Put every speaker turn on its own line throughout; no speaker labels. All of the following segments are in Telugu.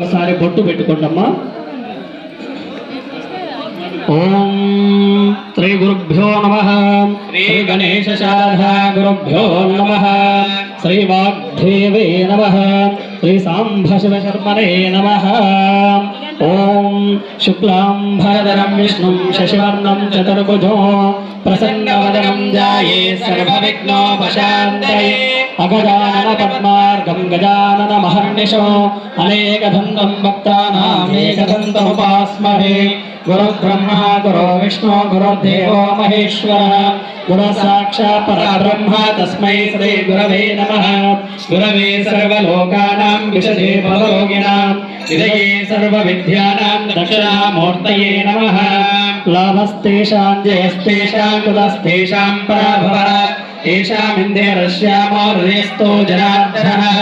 ఒక్కసారి బొట్టు పెట్టుకోండమ్మా ఓం శ్రీ గురుభ్యో నమ శ్రీ గణేశాధాగురుభ్యో నమ శ్రీ వాగ్దేవే నమ శ్రీ సాంభశివ శివశర్మనే నమ ఓం శుక్లాంభరధరం విష్ణుం శశివర్ణం చతుర్భుజో ప్రసన్నవదనం జాయే సర్వవిఘ్నోపశాంతయే अगजानन पद्मार्गं गजानन महर्निशो अनेकदन्तं भक्तानामेकदन्तमुपास्महे गुरुब्रह्मा गुरो विष्णो गुरुर्देवो महेश्वरः गुरुसाक्षात् परब्रह्म तस्मै श्री गुरवे नमः गुरवे सर्वलोकानां विशदे भवरोगिणां हृदये सर्वविद्यानां दक्षिणामूर्तये नमः लाभस्तेषां जयस्तेषां कुलस्तेषां पराभवात् ईशामिन्देरश्यामो हृदयस्थो जनार्दनः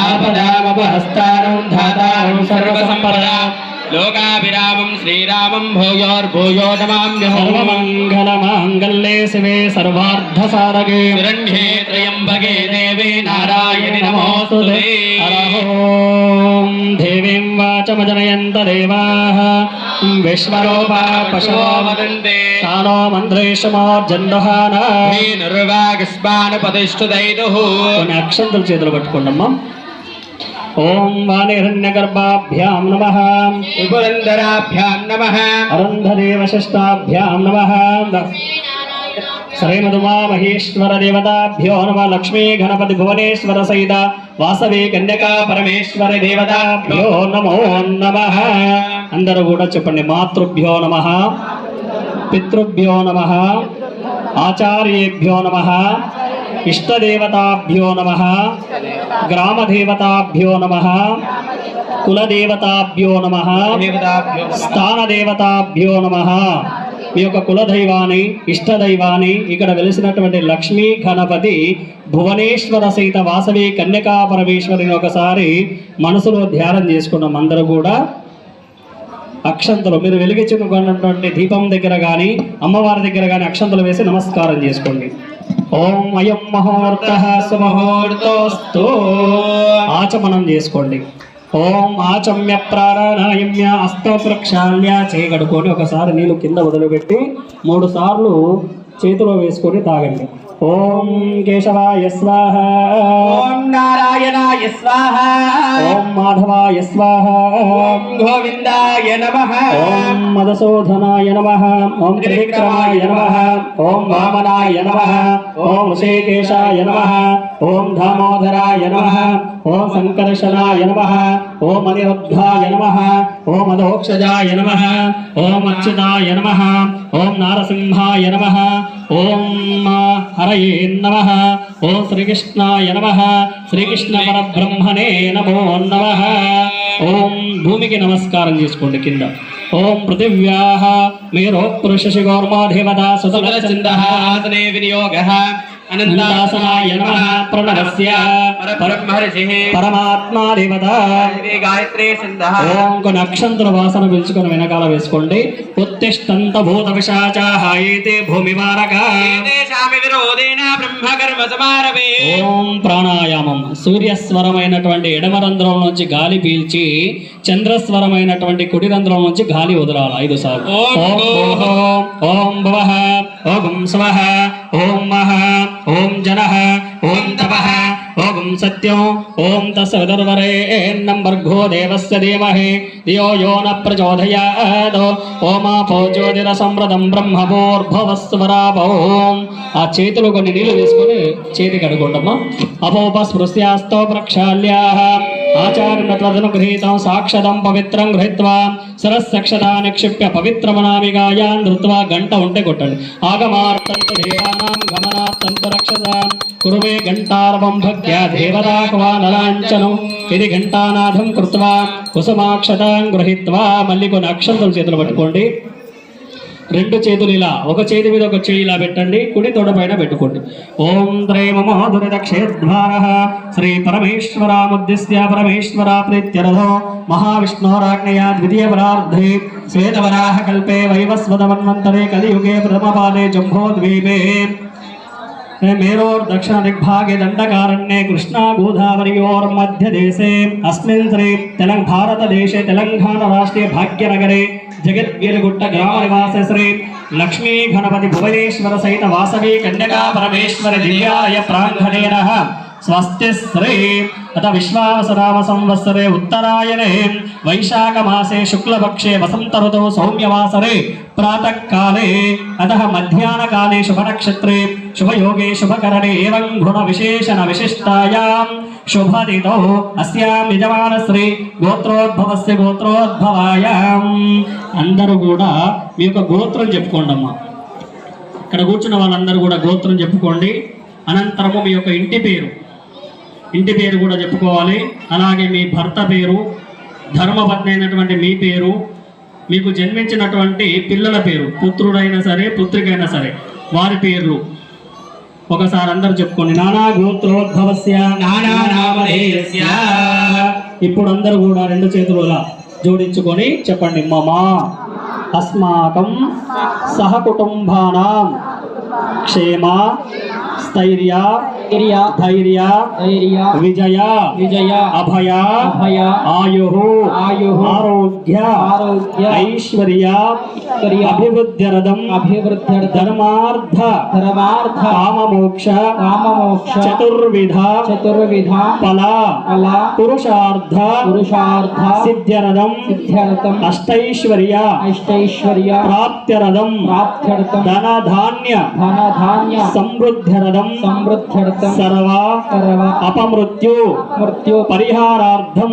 आपदामपहस्तारं धातारं सर्वसम्पदाम् लोकाभिरामं श्रीरामं भूयोर्भूयो नमाम्यहोमङ्गलमाङ्गल्ये शिवे सर्वार्धसारगे हिरण्ये त्र्यम्बके देवे नारायणि नमोऽस्तु देवो देवीं वाचमजनयन्त देवाः विश्वरूपा पशवो वदन्ते सानो मन्त्रेशमो जन्महान మీ చేతులు పట్టుకోండమ్మా ఓం వాణిహిరణ్యగర్భాభ్యాం నమ విపురంధరాభ్యాం నమ అరుంధదేవశిష్టాభ్యాం నమ శ్రీమధుమా మహేశ్వర దేవతాభ్యో నమ లక్ష్మీ గణపతి భువనేశ్వర సైత వాసవి కన్యకా పరమేశ్వర దేవతాభ్యో నమో నమ అందరూ కూడా చెప్పండి మాతృభ్యో నమ పితృభ్యో నమ ఆచార్యేభ్యో నమ ఇష్టదేవతాభ్యో నమ గ్రామదేవతాభ్యో నమ కులదేవతాభ్యో నమ స్థానదేవతాభ్యో నమ మీ యొక్క కులదైవాన్ని ఇష్టదైవాన్ని ఇక్కడ వెలిసినటువంటి లక్ష్మీ గణపతి భువనేశ్వర సహిత వాసవి కన్యకా పరమేశ్వరిని ఒకసారి మనసులో ధ్యానం చేసుకున్నాం అందరూ కూడా అక్షంతలు మీరు వెలిగించుకున్నటువంటి దీపం దగ్గర కానీ అమ్మవారి దగ్గర కానీ అక్షంతలు వేసి నమస్కారం చేసుకోండి ఓం అయం మహోర్త ఆచమనం చేసుకోండి ఓం ఆచమ్య ప్రాణాయమ్య ప్రక్షాళ్య చేయగడుకొని ఒకసారి నీళ్ళు కింద వదిలిపెట్టి మూడు సార్లు చేతిలో వేసుకొని తాగండి ఓం కేశవాయ స్వాహ ఓం నారాయణాయ స్వాహ ఓం మాధవాయ స్వాహ ఓం గోవిందాయ నమః ఓం మదసోధనాయ నమః ఓం త్రివిక్రమాయ నమః ఓం వామనాయ నమః ఓం ఋషికేశాయ నమః ఓం దామోదరాయ నమః ఓం సంకర్షణాయ నమః ఓం అనిరుద్ధాయ నమః ఓం అదోక్షజాయ నమః ఓం అచ్యుతాయ నమః ఓం నారసింహాయ నమ ఓం హరయే నమ ఓం శ్రీకృష్ణాయ నమ శ్రీకృష్ణ పరబ్రహ్మణే నమో నమ ఓం భూమికి నమస్కారం చేసుకోండి కింద ఓం పృథివ్యా మేరో పురుషశిగోర్మాధివదా సుతల చింద వినియోగ అనంతాసనాయ పరమాత్మా దేవత గాయత్రీ ఓం వాసన వెనకాల వేసుకోండి ఉత్తిష్టంత భూత విషాచాయితే భూమి ఓం ప్రాణాయామం సూర్యస్వరమైనటువంటి ఎడమ రంధ్రం నుంచి గాలి పీల్చి చంద్రస్వరమైనటువంటి కుడి రంధ్రం నుంచి గాలి వదలాలి ఐదు సార్లు ఓం ఓం భవ ఓం స్వహ ఓం మహా ఓం జన ఓం తప ఓం సత్యం ఓం తస్సర్వరేన్నం భర్గో దేవస్ ధీమహి యో యో న ప్రచోదయాద్ ఓమాపో జ్యోతిరసమృతం బ్రహ్మభోర్భవస్వరాపో ఆ చేతిలో కొన్ని నీళ్లు తీసుకుని చేతికి అడుగుంటమ్మా అపోప స్పృశ్యాస్తో ప్రక్షాళ్యా ఆచార్యమత్వదను గృహీతం సాక్షదం పవిత్రం గృహీత్వా సరస్సక్షదా నిక్షిప్య పవిత్రమనామిగాయా ధృత్వా గంట ఉంటే కొట్టండి ఆగమార్థంతు దేవానాం గమనార్థంతు రక్షసాం కురుమే ఇది ఘంటానాథం కృత్వా కుసుమాక్షతాం గృహీత్వా మల్లికొన అక్షంతలు చేతులు పట్టుకోండి రెండు చేతులు ఇలా ఒక చేతి మీద ఒక చేయి ఇలా పెట్టండి కుడి తొడ పైన పెట్టుకోండి ఓం త్రైమమోదురిదక్షేద్వార శ్రీ పరమేశ్వరాముద్దిశ్య పరమేశ్వర ప్రీత్యరథో మహావిష్ణోరాజ్ఞయా ద్వితీయ పరార్ధే శ్వేతవరాహ కల్పే వైవస్వతమన్వంతరే కలియుగే ప్రథమపాదే జంభోద్వీపే मेरोर्दक्षिणदिग्भागे दण्डकारण्ये कृष्णागोधावर्योर्मध्यदेशे अस्मिन् श्री तेलङ् भारतदेशे तेलङ्गाणाराष्ट्रीयभाग्यनगरे जगद्गिरिगुट्टग्रामनिवासे श्री लक्ष्मीघनपतिभुवनेश्वरसहितवासवी कन्यकापरमेश्वरदिव्याय प्राङ्गणे नः स्वस्ति श्री अथ विश्वावसनाम संवत्सरे उत्तरायणे वैशाखमासे शुक्लपक्षे वसन्तऋतौ सौम्यवासरे ప్రాతకాలే అత మధ్యాహ్నకాలే శుభనక్షత్రే శుభయోగే శుభకరణే ఏం గుణ విశేషణ విశిష్టాయాం శుభదితో అస్యాం శ్రీ గోత్రోద్భవస్ గోత్రోద్భవాయాం అందరూ కూడా మీ యొక్క గోత్రం చెప్పుకోండి అమ్మా ఇక్కడ కూర్చున్న వాళ్ళందరూ కూడా గోత్రం చెప్పుకోండి అనంతరము మీ యొక్క ఇంటి పేరు ఇంటి పేరు కూడా చెప్పుకోవాలి అలాగే మీ భర్త పేరు ధర్మపత్ని అయినటువంటి మీ పేరు మీకు జన్మించినటువంటి పిల్లల పేరు పుత్రుడైనా సరే పుత్రికైనా సరే వారి పేర్లు ఒకసారి అందరు చెప్పుకోండి నానా గోత్రోద్భవస్య నానా నామధేయస్య ఇప్పుడు అందరూ కూడా రెండు చేతులులా జోడించుకొని చెప్పండి మమ అస్మాకం సహకుటుంబానాం క్షేమ స్థైర్య ధైర్య ధైర్య ధైర్య విజయ విజయ అభయ అభయ ఆయు ఆయు ఆరోగ్య ఆరోగ్య ఐశ్వర్య అభివృద్ధ్యరథం అభివృద్ధ ధర్మార్థ ధర్మార్థ కామమోక్ష కామమోక్ష చతుర్విధ చతుర్విధ ఫల ఫల పురుషార్థ పురుషార్థ సిద్ధ్యరథం సిద్ధ్యరథం అష్టైశ్వర్య అష్టైశ్వర్య ప్రాప్త్యరథం ప్రాప్త్యర్థం ధన ధాన్య ధన ధాన్య సమృద్ధ్యరథం సమృద్ధ్యర్థం అపమృత్యు మృత్యు పరిహారార్థం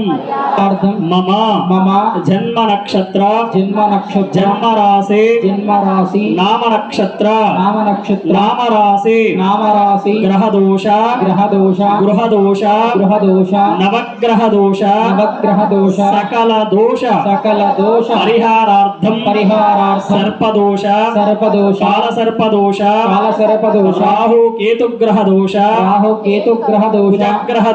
మమ మమ జన్మ నక్షత్ర జన్మ నక్షత్ర జన్మ రాశి జన్మ రాశి నామ నక్షత్ర నామ నక్షత్ర నామ రాశి నామ రాశి గ్రహ దోష గ్రహ దోష గృహ దోష గృహ దోష నవగ్రహ దోష నవగ్రహ దోష సకల దోష సకల దోష పరిహారార్థం పరిహారార్థం సర్ప దోష సర్ప దోష కాల సర్ప దోష కాల సర్ప దోష రాహు కేతు గ్రహ దోష राहु केतु ग्रह दोष ग्रह